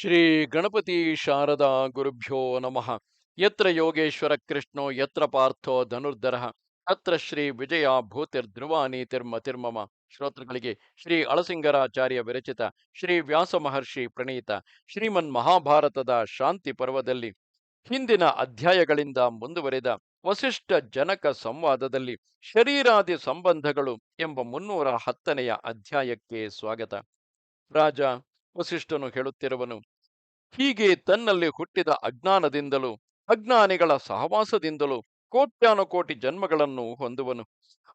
ಶ್ರೀ ಗಣಪತಿ ಶಾರದಾ ಗುರುಭ್ಯೋ ನಮಃ. ಯತ್ರ ಯೋಗೇಶ್ವರ ಕೃಷ್ಣೋ, ಯತ್ರ ಪಾರ್ಥೋ ಧನುರ್ಧರ ಅತ್ರ ಶ್ರೀ ವಿಜಯ ತಿರ್ಮ ತಿರ್ಮಮ. ಶ್ರೋತೃಗಳಿಗೆ ಶ್ರೀ ಅಳಸಿಂಗರಾಚಾರ್ಯ ವಿರಚಿತ ಶ್ರೀ ವ್ಯಾಸ ಮಹರ್ಷಿ ಪ್ರಣೀತ ಶ್ರೀಮನ್ ಮಹಾಭಾರತದ ಶಾಂತಿ ಪರ್ವದಲ್ಲಿ ಹಿಂದಿನ ಅಧ್ಯಾಯಗಳಿಂದ ಮುಂದುವರೆದ ವಸಿಷ್ಠ ಜನಕ ಸಂವಾದದಲ್ಲಿ ಶರೀರಾದಿ ಸಂಬಂಧಗಳು ಎಂಬ ಮುನ್ನೂರ ಹತ್ತನೆಯ ಅಧ್ಯಾಯಕ್ಕೆ ಸ್ವಾಗತ. ರಾಜ ವಸಿಷ್ಠನು ಹೇಳುತ್ತಿರುವನು, ಹೀಗೆ ತನ್ನಲ್ಲಿ ಹುಟ್ಟಿದ ಅಜ್ಞಾನದಿಂದಲೂ, ಅಜ್ಞಾನಿಗಳ ಸಹವಾಸದಿಂದಲೂ ಕೋಟ್ಯಾನುಕೋಟಿ ಜನ್ಮಗಳನ್ನು ಹೊಂದುವನು.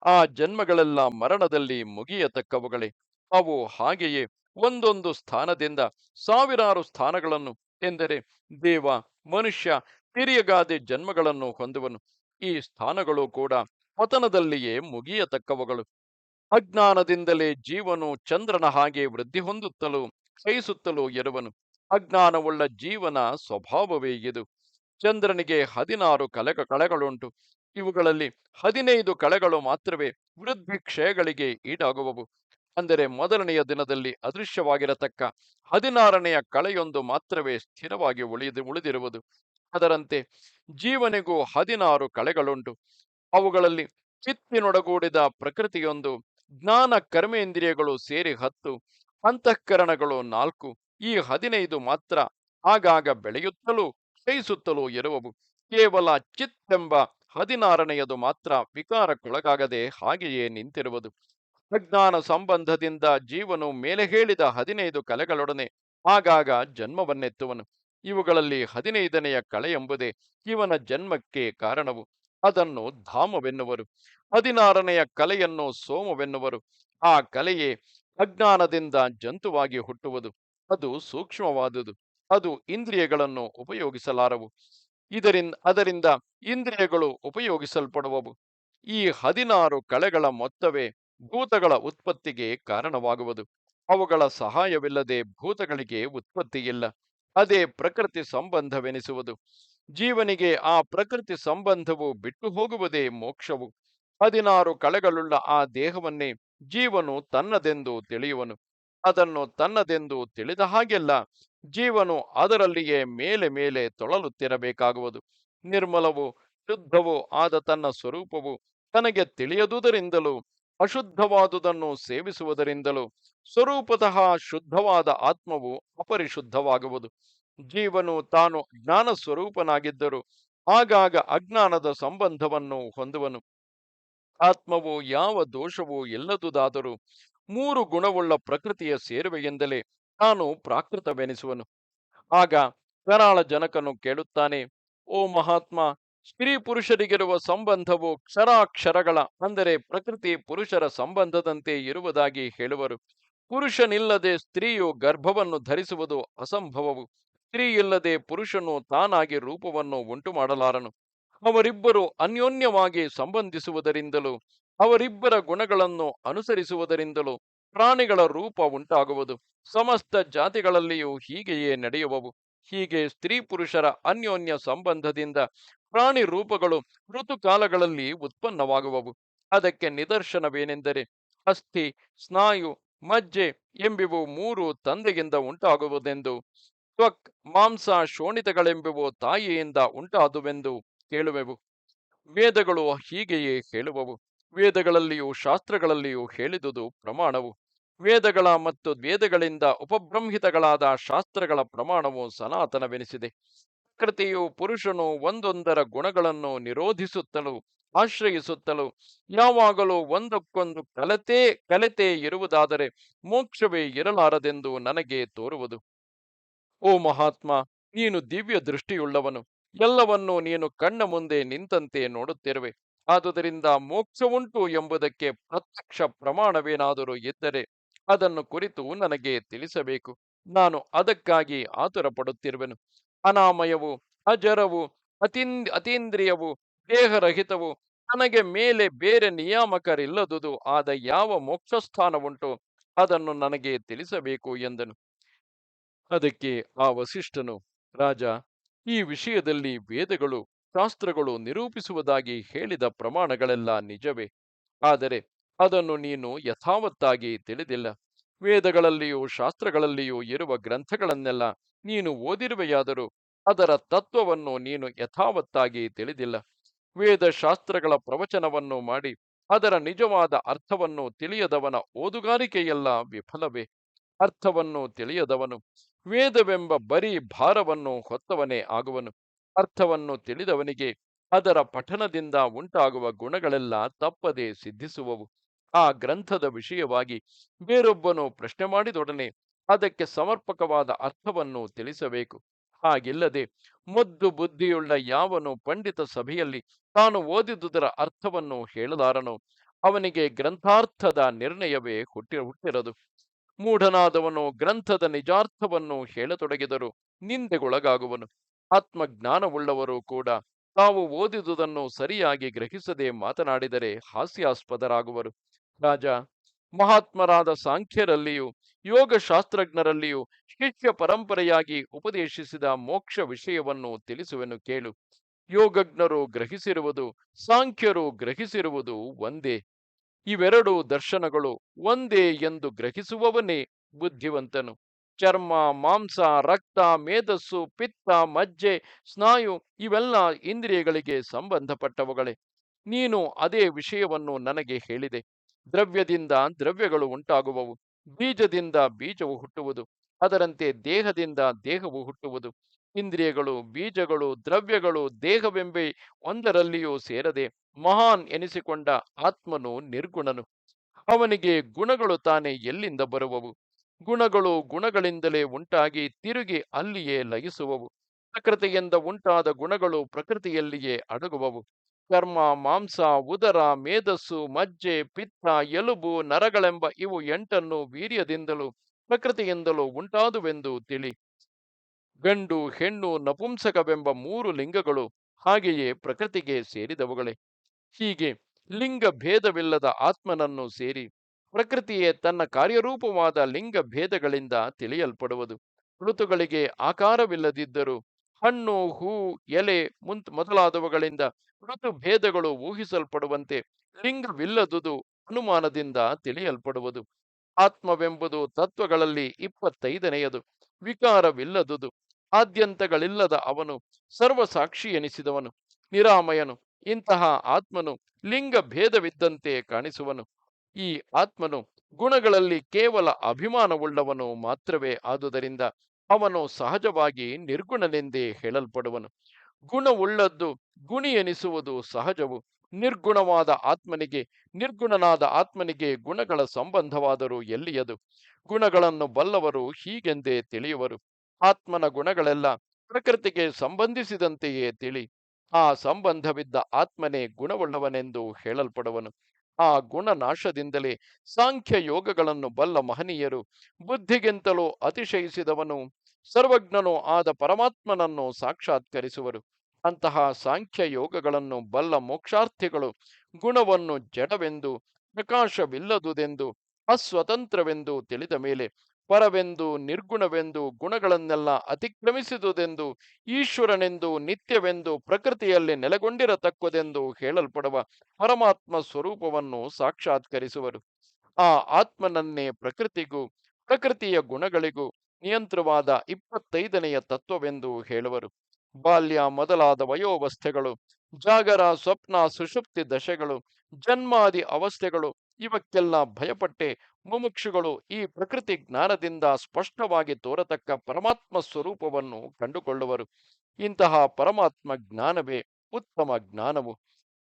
ಆ ಜನ್ಮಗಳೆಲ್ಲ ಮರಣದಲ್ಲಿ ಮುಗಿಯತಕ್ಕವುಗಳೇ. ಅವು ಹಾಗೆಯೇ ಒಂದೊಂದು ಸ್ಥಾನದಿಂದ ಸಾವಿರಾರು ಸ್ಥಾನಗಳನ್ನು ಎಂದರೆ, ದೇವ, ಮನುಷ್ಯ, ತಿರಿಯಗಾದೆ ಜನ್ಮಗಳನ್ನು ಹೊಂದುವನು. ಈ ಸ್ಥಾನಗಳು ಕೂಡ ಪತನದಲ್ಲಿಯೇ ಮುಗಿಯತಕ್ಕವುಗಳು. ಅಜ್ಞಾನದಿಂದಲೇ ಜೀವನು ಚಂದ್ರನ ಹಾಗೆ ವೃದ್ಧಿ ಹೊಂದುತ್ತಲೂ ಕ್ಷಯಿಸುತ್ತಲೂ ಇರುವನು ಅಜ್ಞಾನವುಳ್ಳ ಜೀವನ ಸ್ವಭಾವವೇ ಇದು. ಚಂದ್ರನಿಗೆ ಹದಿನಾರು ಕಲೆಗ ಕಳೆಗಳುಂಟು. ಇವುಗಳಲ್ಲಿ ಹದಿನೈದು ಕಳೆಗಳು ಮಾತ್ರವೇ ವೃದ್ಧಿ ಕ್ಷಯಗಳಿಗೆ ಈಡಾಗುವವು. ಅಂದರೆ ಮೊದಲನೆಯ ದಿನದಲ್ಲಿ ಅದೃಶ್ಯವಾಗಿರತಕ್ಕ ಹದಿನಾರನೆಯ ಕಳೆಯೊಂದು ಮಾತ್ರವೇ ಸ್ಥಿರವಾಗಿ ಉಳಿದು, ಉಳಿದಿರುವುದು. ಅದರಂತೆ ಜೀವನಿಗೂ ಹದಿನಾರು ಕಳೆಗಳುಂಟು. ಅವುಗಳಲ್ಲಿ ಚಿತ್ತಿನೊಡಗೂಡಿದ ಪ್ರಕೃತಿಯೊಂದು ಜ್ಞಾನ ಕರ್ಮೇಂದ್ರಿಯಗಳು ಸೇರಿ ಹತ್ತು. ಅಂತಃಕರಣಗಳು ನಾಲ್ಕು, ಈ ಹದಿನೈದು ಮಾತ್ರ ಆಗಾಗ ಬೆಳೆಯುತ್ತಲೂ ಕ್ಷಯಿಸುತ್ತಲೂ ಇರುವವು. ಕೇವಲ ಚಿತ್ತೆಂಬ ಹದಿನಾರನೆಯದು ಮಾತ್ರ ವಿಕಾರಕ್ಕೊಳಗಾಗದೆ ಹಾಗೆಯೇ ನಿಂತಿರುವುದು. ಅಜ್ಞಾನ ಸಂಬಂಧದಿಂದ ಜೀವನು ಮೇಲೆ ಹೇಳಿದ ಹದಿನೈದು ಕಲೆಗಳೊಡನೆ ಆಗಾಗ ಜನ್ಮವನ್ನೆತ್ತುವನು. ಇವುಗಳಲ್ಲಿ ಹದಿನೈದನೆಯ ಕಳೆ ಎಂಬುದೇ ಇವನ ಜನ್ಮಕ್ಕೆ ಕಾರಣವು. ಅದನ್ನು ಧಾಮವೆನ್ನುವರು. ಹದಿನಾರನೆಯ ಕಲೆಯನ್ನು ಸೋಮವೆನ್ನುವರು. ಆ ಕಲೆಯೇ ಅಜ್ಞಾನದಿಂದ ಜಂತುವಾಗಿ ಹುಟ್ಟುವುದು. ಅದು ಸೂಕ್ಷ್ಮವಾದುದು. ಅದು ಇಂದ್ರಿಯಗಳನ್ನು ಉಪಯೋಗಿಸಲಾರವು. ಇದರಿಂದ ಅದರಿಂದ ಇಂದ್ರಿಯಗಳು ಉಪಯೋಗಿಸಲ್ಪಡುವವು. ಈ ಹದಿನಾರು ಕಳೆಗಳ ಮೊತ್ತವೇ ಭೂತಗಳ ಉತ್ಪತ್ತಿಗೆ ಕಾರಣವಾಗುವುದು. ಅವುಗಳ ಸಹಾಯವಿಲ್ಲದೆ ಭೂತಗಳಿಗೆ ಉತ್ಪತ್ತಿಯಿಲ್ಲ. ಅದೇ ಪ್ರಕೃತಿ ಸಂಬಂಧವೆನಿಸುವುದು. ಜೀವನಿಗೆ ಆ ಪ್ರಕೃತಿ ಸಂಬಂಧವು ಬಿಟ್ಟು ಹೋಗುವುದೇ ಮೋಕ್ಷವು. ಹದಿನಾರು ಕಳೆಗಳುಳ್ಳ ಆ ದೇಹವನ್ನೇ ಜೀವನು ತನ್ನದೆಂದು ತಿಳಿಯುವನು, ಅದನ್ನು ತನ್ನದೆಂದು ತಿಳಿದ ಹಾಗೆಲ್ಲ ಜೀವನು ಅದರಲ್ಲಿಯೇ ಮೇಲೆ ಮೇಲೆ ತೊಳಲುತ್ತಿರಬೇಕಾಗುವುದು. ನಿರ್ಮಲವು, ಶುದ್ಧವೂ ಆದ ತನ್ನ ಸ್ವರೂಪವು ತನಗೆ ತಿಳಿಯದುದರಿಂದಲೂ, ಅಶುದ್ಧವಾದುದನ್ನು ಸೇವಿಸುವುದರಿಂದಲೂ, ಸ್ವರೂಪತಃ ಶುದ್ಧವಾದ ಆತ್ಮವು ಅಪರಿಶುದ್ಧವಾಗುವುದು. ಜೀವನು ತಾನು ಜ್ಞಾನ ಸ್ವರೂಪನಾಗಿದ್ದರೂ ಆಗಾಗ ಅಜ್ಞಾನದ ಸಂಬಂಧವನ್ನು ಹೊಂದುವನು. ಆತ್ಮವು ಯಾವ ದೋಷವೂ ಎಲ್ಲದುದಾದರೂ ಮೂರು ಗುಣವುಳ್ಳ ಪ್ರಕೃತಿಯ ಸೇರುವೆಯಿಂದಲೇ ತಾನು ಪ್ರಾಕೃತವೆನಿಸುವನು. ಆಗ ಕರಾಳ ಜನಕನು ಕೇಳುತ್ತಾನೆ, ಓ ಮಹಾತ್ಮ, ಸ್ತ್ರೀ ಪುರುಷರಿಗಿರುವ ಸಂಬಂಧವು ಕ್ಷರಾಕ್ಷರಗಳ ಅಂದರೆ ಪ್ರಕೃತಿ ಪುರುಷರ ಸಂಬಂಧದಂತೆ ಇರುವುದಾಗಿ ಹೇಳುವರು. ಪುರುಷನಿಲ್ಲದೆ ಸ್ತ್ರೀಯು ಗರ್ಭವನ್ನು ಧರಿಸುವುದು ಅಸಂಭವವು. ಸ್ತ್ರೀ ಇಲ್ಲದೆ ಪುರುಷನು ತಾನಾಗಿ ರೂಪವನ್ನು ಉಂಟು ಮಾಡಲಾರನು ಅವರಿಬ್ಬರು ಅನ್ಯೋನ್ಯವಾಗಿ ಸಂಬಂಧಿಸುವುದರಿಂದಲೂ, ಅವರಿಬ್ಬರ ಗುಣಗಳನ್ನು ಅನುಸರಿಸುವುದರಿಂದಲೂ ಪ್ರಾಣಿಗಳ ರೂಪ ಉಂಟಾಗುವುದು. ಸಮಸ್ತ ಜಾತಿಗಳಲ್ಲಿಯೂ ಹೀಗೆಯೇ ನಡೆಯುವವು. ಹೀಗೆ ಸ್ತ್ರೀ ಪುರುಷರ ಅನ್ಯೋನ್ಯ ಸಂಬಂಧದಿಂದ ಪ್ರಾಣಿ ರೂಪಗಳು ಋತುಕಾಲಗಳಲ್ಲಿ ಉತ್ಪನ್ನವಾಗುವವು. ಅದಕ್ಕೆ ನಿದರ್ಶನವೇನೆಂದರೆ, ಅಸ್ಥಿ, ಸ್ನಾಯು, ಮಜ್ಜೆ ಎಂಬಿವು ಮೂರು ತಂದೆಯಿಂದ ಉಂಟಾಗುವುದೆಂದು, ತ್ವಕ್, ಮಾಂಸ, ಶೋಣಿತಗಳೆಂಬಿವು ತಾಯಿಯಿಂದ ಉಂಟಾದುವೆಂದು ಕೇಳುವೆವು. ವೇದಗಳು ಹೀಗೆಯೇ ಹೇಳುವವು ವೇದಗಳಲ್ಲಿಯೂ ಶಾಸ್ತ್ರಗಳಲ್ಲಿಯೂ ಹೇಳಿದುದು ಪ್ರಮಾಣವು. ವೇದಗಳ ಮತ್ತು ವೇದಗಳಿಂದ ಉಪಬ್ರಂಹಿತಗಳಾದ ಶಾಸ್ತ್ರಗಳ ಪ್ರಮಾಣವು ಸನಾತನವೆನಿಸಿದೆ. ಪ್ರಕೃತಿಯು ಪುರುಷನು ಒಂದೊಂದರ ಗುಣಗಳನ್ನು ನಿರೋಧಿಸುತ್ತಲೂ ಆಶ್ರಯಿಸುತ್ತಲೂ ಯಾವಾಗಲೂ ಒಂದಕ್ಕೊಂದು ಕಲತೆ ಕಲೆತೆ ಇರುವುದಾದರೆ ಮೋಕ್ಷವೇ ಇರಲಾರದೆಂದು ನನಗೆ ತೋರುವುದು. ಓ ಮಹಾತ್ಮ, ನೀನು ದಿವ್ಯ ದೃಷ್ಟಿಯುಳ್ಳವನು ಎಲ್ಲವನ್ನೂ ನೀನು ಕಣ್ಣ ಮುಂದೆ ನಿಂತಂತೆ ನೋಡುತ್ತಿರುವೆ. ಆದುದರಿಂದ ಮೋಕ್ಷವುಂಟು ಎಂಬುದಕ್ಕೆ ಪ್ರತ್ಯಕ್ಷ ಪ್ರಮಾಣವೇನಾದರೂ ಇದ್ದರೆ ಅದನ್ನು ಕುರಿತು ನನಗೆ ತಿಳಿಸಬೇಕು. ನಾನು ಅದಕ್ಕಾಗಿ ಆತುರ ಪಡುತ್ತಿರುವೆನು ಅನಾಮಯವು, ಅಜರವು, ಅತೀಂದ್, ಅತೀಂದ್ರಿಯವು, ದೇಹರಹಿತವು ನನಗೆ ಮೇಲೆ ಬೇರೆ ನಿಯಾಮಕರಿಲ್ಲದುದು ಆದ ಯಾವ ಮೋಕ್ಷಸ್ಥಾನವುಂಟು ಅದನ್ನು ನನಗೆ ತಿಳಿಸಬೇಕು ಎಂದನು. ಅದಕ್ಕೆ ಆ ವಸಿಷ್ಠನು, ರಾಜ ಈ ವಿಷಯದಲ್ಲಿ ವೇದಗಳು, ಶಾಸ್ತ್ರಗಳು ನಿರೂಪಿಸುವುದಾಗಿ ಹೇಳಿದ ಪ್ರಮಾಣಗಳೆಲ್ಲ ನಿಜವೇ. ಆದರೆ ಅದನ್ನು ನೀನು ಯಥಾವತ್ತಾಗಿ ತಿಳಿದಿಲ್ಲ. ವೇದಗಳಲ್ಲಿಯೂ, ಶಾಸ್ತ್ರಗಳಲ್ಲಿಯೂ ಇರುವ ಗ್ರಂಥಗಳನ್ನೆಲ್ಲ ನೀನು ಓದಿರುವೆಯಾದರೂ ಅದರ ತತ್ವವನ್ನು ನೀನು ಯಥಾವತ್ತಾಗಿ ತಿಳಿದಿಲ್ಲ. ವೇದ ಶಾಸ್ತ್ರಗಳ ಪ್ರವಚನವನ್ನು ಮಾಡಿ ಅದರ ನಿಜವಾದ ಅರ್ಥವನ್ನು ತಿಳಿಯದವನ ಓದುಗಾರಿಕೆಯೆಲ್ಲ ವಿಫಲವೇ. ಅರ್ಥವನ್ನು ತಿಳಿಯದವನು ವೇದವೆಂಬ ಬರೀ ಭಾರವನ್ನು ಹೊತ್ತವನೇ ಆಗುವನು, ಅರ್ಥವನ್ನು ತಿಳಿದವನಿಗೆ ಅದರ ಪಠನದಿಂದ ಉಂಟಾಗುವ ಗುಣಗಳೆಲ್ಲ ತಪ್ಪದೆ ಸಿದ್ಧಿಸುವವು. ಆ ಗ್ರಂಥದ ವಿಷಯವಾಗಿ ಬೇರೊಬ್ಬನು ಪ್ರಶ್ನೆ ಮಾಡಿದೊಡನೆ ಅದಕ್ಕೆ ಸಮರ್ಪಕವಾದ ಅರ್ಥವನ್ನು ತಿಳಿಸಬೇಕು. ಹಾಗಿಲ್ಲದೆ ಮೊದ್ದು ಬುದ್ಧಿಯುಳ್ಳ ಯಾವನು ಪಂಡಿತ ಸಭೆಯಲ್ಲಿ ತಾನು ಓದಿದುದರ ಅರ್ಥವನ್ನು ಹೇಳಲಾರನು, ಅವನಿಗೆ ಗ್ರಂಥಾರ್ಥದ ನಿರ್ಣಯವೇ ಹುಟ್ಟಿ ಹುಟ್ಟಿರದು. ಮೂಢನಾದವನು ಗ್ರಂಥದ ನಿಜಾರ್ಥವನ್ನು ಹೇಳತೊಡಗಿದರು ನಿಂದೆಗೊಳಗಾಗುವನು. ಆತ್ಮಜ್ಞಾನವುಳ್ಳವರು ಕೂಡ ತಾವು ಓದಿದುದನ್ನು ಸರಿಯಾಗಿ ಗ್ರಹಿಸದೆ ಮಾತನಾಡಿದರೆ ಹಾಸ್ಯಾಸ್ಪದರಾಗುವರು. ರಾಜ, ಮಹಾತ್ಮರಾದ ಸಾಂಖ್ಯರಲ್ಲಿಯೂ, ಯೋಗಶಾಸ್ತ್ರಜ್ಞರಲ್ಲಿಯೂ ಶಿಷ್ಯ ಪರಂಪರೆಯಾಗಿ ಉಪದೇಶಿಸಿದ ಮೋಕ್ಷ ವಿಷಯವನ್ನು ತಿಳಿಸುವೆನು ಕೇಳು. ಯೋಗಜ್ಞರು ಗ್ರಹಿಸಿರುವುದು, ಸಾಂಖ್ಯರು ಗ್ರಹಿಸಿರುವುದು ಒಂದೇ. ಇವೆರಡು ದರ್ಶನಗಳು ಒಂದೇ ಎಂದು ಗ್ರಹಿಸುವವನೇ ಬುದ್ಧಿವಂತನು. ಚರ್ಮ, ಮಾಂಸ, ರಕ್ತ, ಮೇಧಸ್ಸು, ಪಿತ್ತ, ಮಜ್ಜೆ, ಸ್ನಾಯು ಇವೆಲ್ಲ ಇಂದ್ರಿಯಗಳಿಗೆ ಸಂಬಂಧಪಟ್ಟವುಗಳೇ. ನೀನು ಅದೇ ವಿಷಯವನ್ನು ನನಗೆ ಹೇಳಿದೆ. ದ್ರವ್ಯದಿಂದ ದ್ರವ್ಯಗಳು ಉಂಟಾಗುವವು. ಬೀಜದಿಂದ ಬೀಜವು ಹುಟ್ಟುವುದು. ಅದರಂತೆ ದೇಹದಿಂದ ದೇಹವು ಹುಟ್ಟುವುದು. ಇಂದ್ರಿಯಗಳು, ಬೀಜಗಳು, ದ್ರವ್ಯಗಳು, ದೇಹವೆಂಬೆ ಒಂದರಲ್ಲಿಯೂ ಸೇರದೆ ಮಹಾನ್ ಎನಿಸಿಕೊಂಡ ಆತ್ಮನು ನಿರ್ಗುಣನು. ಅವನಿಗೆ ಗುಣಗಳು ತಾನೇ ಎಲ್ಲಿಂದ ಬರುವವು? ಗುಣಗಳು ಗುಣಗಳಿಂದಲೇ ಉಂಟಾಗಿ ತಿರುಗಿ ಅಲ್ಲಿಯೇ ಲಯಿಸುವವು. ಪ್ರಕೃತಿಯಿಂದ ಉಂಟಾದ ಗುಣಗಳು ಪ್ರಕೃತಿಯಲ್ಲಿಯೇ ಅಡಗುವವು. ಕರ್ಮ, ಮಾಂಸ, ಉದರ, ಮೇಧಸ್ಸು, ಮಜ್ಜೆ, ಪಿತ್ತ, ಎಲುಬು, ನರಗಳೆಂಬ ಇವು ಎಂಟನ್ನು ವೀರ್ಯದಿಂದಲೂ ಪ್ರಕೃತಿಯಿಂದಲೂ ಉಂಟಾದುವೆಂದು ತಿಳಿ. ಗಂಡು, ಹೆಣ್ಣು, ನಪುಂಸಕವೆಂಬ ಮೂರು ಲಿಂಗಗಳು ಹಾಗೆಯೇ ಪ್ರಕೃತಿಗೆ ಸೇರಿದವುಗಳೇ. ಹೀಗೆ ಲಿಂಗ ಭೇದವಿಲ್ಲದ ಆತ್ಮನನ್ನು ಸೇರಿ ಪ್ರಕೃತಿಯೇ ತನ್ನ ಕಾರ್ಯರೂಪವಾದ ಲಿಂಗ ಭೇದಗಳಿಂದ ತಿಳಿಯಲ್ಪಡುವುದು. ಋತುಗಳಿಗೆ ಆಕಾರವಿಲ್ಲದಿದ್ದರೂ ಹಣ್ಣು, ಹೂ, ಎಲೆ ಮುಂತ್ ಮೊದಲಾದವುಗಳಿಂದ ಋತು ಭೇದಗಳು ಊಹಿಸಲ್ಪಡುವಂತೆ ಲಿಂಗವಿಲ್ಲದುದು ಅನುಮಾನದಿಂದ ತಿಳಿಯಲ್ಪಡುವುದು. ಆತ್ಮವೆಂಬುದು ತತ್ವಗಳಲ್ಲಿ ಇಪ್ಪತ್ತೈದನೆಯದು. ವಿಕಾರವಿಲ್ಲದುದು ಆದ್ಯಂತಗಳಿಲ್ಲದ ಅವನು, ಸರ್ವಸಾಕ್ಷಿ ಎನಿಸಿದವನು, ನಿರಾಮಯನು, ಇಂತಹ ಆತ್ಮನು ಲಿಂಗ ಭೇದವಿದ್ದಂತೆ ಕಾಣಿಸುವನು. ಈ ಆತ್ಮನು ಗುಣಗಳಲ್ಲಿ ಕೇವಲ ಅಭಿಮಾನವುಳ್ಳವನು ಮಾತ್ರವೇ ಆದುದರಿಂದ ಅವನು ಸಹಜವಾಗಿ ನಿರ್ಗುಣನೆಂದೇ ಹೇಳಲ್ಪಡುವನು. ಗುಣವುಳ್ಳದ್ದು ಗುಣಿ ಎನಿಸುವುದು ಸಹಜವು. ನಿರ್ಗುಣವಾದ ಆತ್ಮನಿಗೆ, ನಿರ್ಗುಣನಾದ ಆತ್ಮನಿಗೆ ಗುಣಗಳ ಸಂಬಂಧವಾದರೂ ಎಲ್ಲಿಯದು? ಗುಣಗಳನ್ನು ಬಲ್ಲವರು ಹೀಗೆಂದೇ ತಿಳಿಯುವರು. ಆತ್ಮನ ಗುಣಗಳೆಲ್ಲ ಪ್ರಕೃತಿಗೆ ಸಂಬಂಧಿಸಿದಂತೆಯೇ ತಿಳಿ, ಆ ಸಂಬಂಧವಿದ್ದ ಆತ್ಮನೇ ಗುಣವುಳ್ಳವನೆಂದು ಹೇಳಲ್ಪಡುವನು. ಆ ಗುಣನಾಶದಿಂದಲೇ ಸಾಂಖ್ಯ ಯೋಗಗಳನ್ನು ಬಲ್ಲ ಮಹನೀಯರು ಬುದ್ಧಿಗಿಂತಲೂ ಅತಿಶಯಿಸಿದವನು, ಸರ್ವಜ್ಞನೂ ಆದ ಪರಮಾತ್ಮನನ್ನು ಸಾಕ್ಷಾತ್ಕರಿಸುವರು. ಅಂತಹ ಸಾಂಖ್ಯ ಯೋಗಗಳನ್ನು ಬಲ್ಲ ಮೋಕ್ಷಾರ್ಥಿಗಳು ಗುಣವನ್ನು ಜಡವೆಂದು, ಪ್ರಕಾಶವಿಲ್ಲದುದೆಂದು, ಅಸ್ವತಂತ್ರವೆಂದು ತಿಳಿದ ಮೇಲೆ ಪರವೆಂದು, ನಿರ್ಗುಣವೆಂದು, ಗುಣಗಳನ್ನೆಲ್ಲ ಅತಿಕ್ರಮಿಸಿದುದೆಂದು, ಈಶ್ವರನೆಂದು, ನಿತ್ಯವೆಂದು, ಪ್ರಕೃತಿಯಲ್ಲಿ ನೆಲೆಗೊಂಡಿರತಕ್ಕದೆಂದು ಹೇಳಲ್ಪಡುವ ಪರಮಾತ್ಮ ಸ್ವರೂಪವನ್ನು ಸಾಕ್ಷಾತ್ಕರಿಸುವರು. ಆ ಆತ್ಮನನ್ನೇ ಪ್ರಕೃತಿಗೂ, ಪ್ರಕೃತಿಯ ಗುಣಗಳಿಗೂ ನಿಯಂತ್ರವಾದ ಇಪ್ಪತ್ತೈದನೆಯ ತತ್ವವೆಂದು ಹೇಳುವರು. ಬಾಲ್ಯ ಮೊದಲಾದ ವಯೋವಸ್ಥೆಗಳು, ಜಾಗರ ಸ್ವಪ್ನ ಸುಷುಪ್ತಿ ದಶೆಗಳು, ಜನ್ಮಾದಿ ಅವಸ್ಥೆಗಳು ಇವಕ್ಕೆಲ್ಲ ಭಯಪಟ್ಟೆ ಮುಮುಕ್ಷುಗಳು ಈ ಪ್ರಕೃತಿ ಜ್ಞಾನದಿಂದ ಸ್ಪಷ್ಟವಾಗಿ ತೋರತಕ್ಕ ಪರಮಾತ್ಮ ಸ್ವರೂಪವನ್ನು ಕಂಡುಕೊಳ್ಳುವರು. ಇಂತಹ ಪರಮಾತ್ಮ ಜ್ಞಾನವೇ ಉತ್ತಮ ಜ್ಞಾನವು.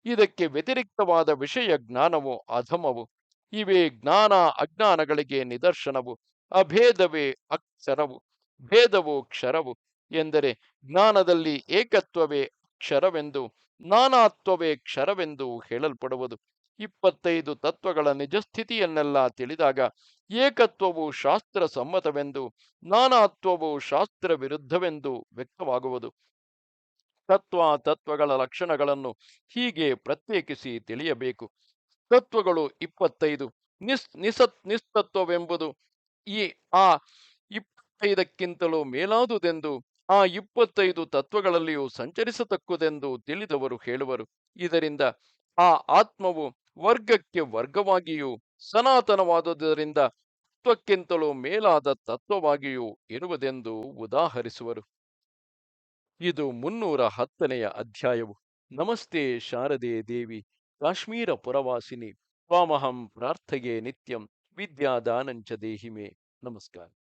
ಇದಕ್ಕೆ ವ್ಯತಿರಿಕ್ತವಾದ ವಿಷಯ ಜ್ಞಾನವು ಅಧಮವು. ಇವೇ ಜ್ಞಾನ ಅಜ್ಞಾನಗಳಿಗೆ ನಿದರ್ಶನವು. ಅಭೇದವೇ ಅಕ್ಷರವು. ಭೇದವು ಕ್ಷರವು. ಎಂದರೆ ಜ್ಞಾನದಲ್ಲಿ ಏಕತ್ವವೇ ಕ್ಷರವೆಂದು ನಾನಾತ್ವವೇ ಕ್ಷರವೆಂದು ಹೇಳಲ್ಪಡುವುದು. ಇಪ್ಪತ್ತೈದು ತತ್ವಗಳ ನಿಜಸ್ಥಿತಿಯನ್ನೆಲ್ಲ ತಿಳಿದಾಗ ಏಕತ್ವವು ಶಾಸ್ತ್ರ ಸಮ್ಮತವೆಂದು, ನಾನಾತ್ವವು ಶಾಸ್ತ್ರ ವಿರುದ್ಧವೆಂದು ವ್ಯಕ್ತವಾಗುವುದು. ತತ್ವ ತತ್ವಗಳ ಲಕ್ಷಣಗಳನ್ನು ಹೀಗೆ ಪ್ರತ್ಯೇಕಿಸಿ ತಿಳಿಯಬೇಕು. ತತ್ವಗಳು ಇಪ್ಪತ್ತೈದು. ನಿಸ್ ನಿಸತ್ ನಿಸ್ತತ್ವವೆಂಬುದು ಈ, ಆ ಇಪ್ಪತ್ತೈದಕ್ಕಿಂತಲೂ ಮೇಲಾದುದೆಂದು, ಆ ಇಪ್ಪತ್ತೈದು ತತ್ವಗಳಲ್ಲಿಯೂ ಸಂಚರಿಸತಕ್ಕುದೆಂದು ತಿಳಿದವರು ಹೇಳುವರು. ಇದರಿಂದ ಆ ಆತ್ಮವು ವರ್ಗಕ್ಕೆ ವರ್ಗವಾಗಿಯೂ, ಸನಾತನವಾದುದರಿಂದ ತತ್ವಕ್ಕಿಂತಲೂ ಮೇಲಾದ ತತ್ವವಾಗಿಯೂ ಇರುವುದೆಂದು ಉದಾಹರಿಸುವರು. ಇದು ಮುನ್ನೂರ ಹತ್ತನೆಯ ಅಧ್ಯಾಯವು. ನಮಸ್ತೆ ಶಾರದೆ ದೇವಿ, ಕಾಶ್ಮೀರ ಪುರವಾಸಿನಿ, ತ್ವಾಮಹಂ ಪ್ರಾರ್ಥಗೆ ನಿತ್ಯಂ, ವಿದ್ಯಾದಾನಂಚ ದೇಹಿಮೆ. ನಮಸ್ಕಾರ.